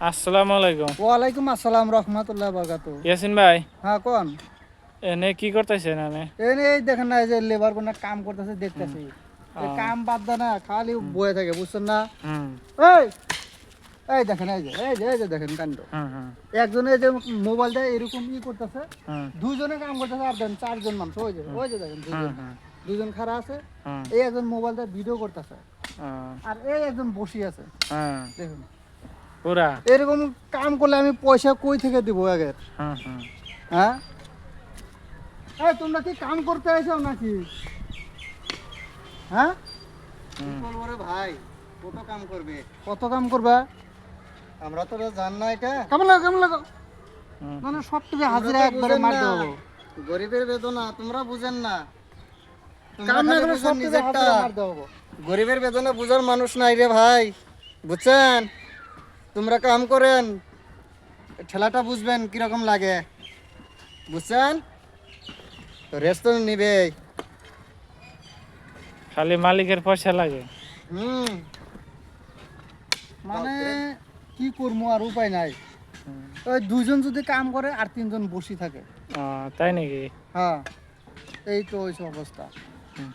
আসসালামু আলাইকুম। ওয়ালাইকুম আসসালাম রহমতুল্লাহ বাগাতো ইয়াসিন ভাই? হ্যাঁ কোন? এনে কি করতেছেন এনে? এই এই দেখেন না এই যে লেবার কোন কাম করতেছে দেখতেছি। কাম বাদ দেয় না খালি বয়ে থাকে বুঝছেন না? এই এই দেখেন এই যে এই যে এই যে দেখেন কাণ্ড। হুম হুম। একজনে যে মোবাইলটা এরকম ই করতেছে দুজনে কাম করতেছে আর চারজন মানুষ ওই যে ওই যে দেখেন দুজন দুজন খাড়া আছে এই একজন মোবাইলটা ভিডিও করতেছে। আর এই একজন বসে আছে। দেখুন। পুরা? এরকম কাম করলে আমি পয়সা কই থেকে দিব আগের? হুম হুম। হ্যাঁ? এই তোমরা কি কাম করতে আইছো নাকি? হ্যাঁ। ভাই? কত কাম করবে? কত কাম করবে? আমরা তো জান না এটা। কেমন লাগো কেমন লাগো? মানে সব থেকে হাজিরা একবারে মার দেবো। গরিবের বেদনা তোমরা বুঝেন না। কাম না করে সব থেকে হাজিরা মার দেবো। গরিবের বেদনা বুঝার মানুষ নাই রে ভাই। বুঝছেন? তোমরা কাম করেন। ঠেলাটা বুঝবেন কীরকম লাগে। বুঝছেন? তো রেস্ট তো নিবে। খালি মালিকের পয়সা লাগে। হুম। মানে কি করব আর উপায় নাই। ওই দুজন যদি কাম করে আর তিনজন বসে থাকে। তাই নাকি? হ্যাঁ এই তো ওই অবস্থা। হুম।